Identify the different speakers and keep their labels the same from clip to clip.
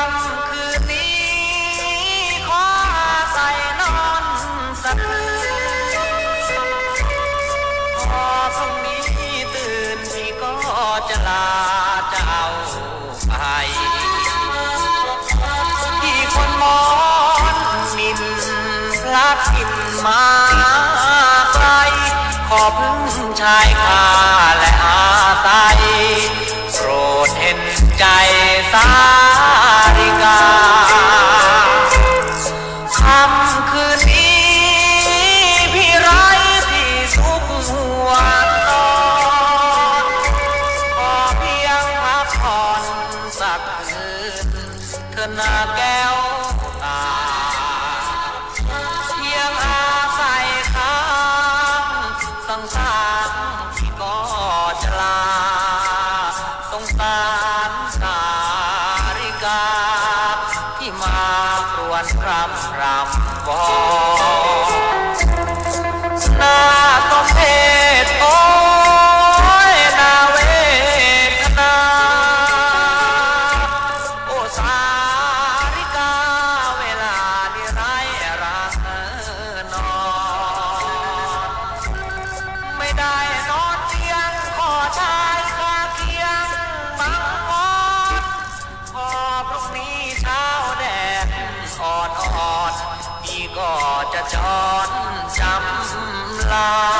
Speaker 1: าคืนนี้ ขออาศันอนคนพอพรุ่งนี้ตื่นพี่ก็จะลาจะเไปที่คนมอนนินพลัดอินมาไกลขอพึ่งชายคาและอาตายโปรดเห็น ใจสาริกา วนรำรำบอหน้าต้องเพ ก็จะจ้อนจำลา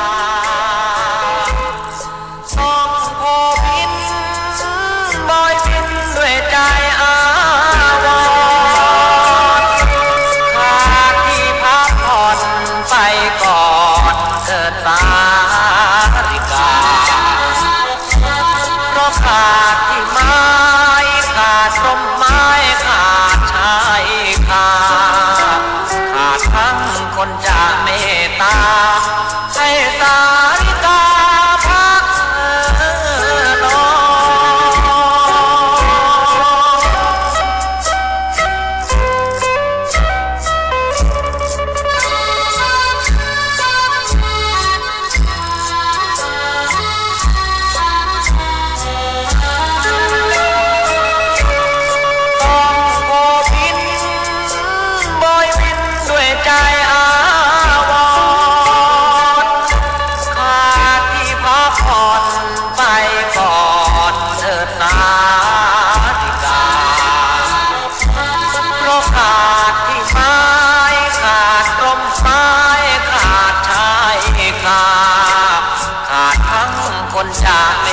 Speaker 1: นจะเมตตา top.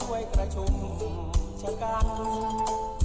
Speaker 1: ช่
Speaker 2: วยกระชุมชะกัน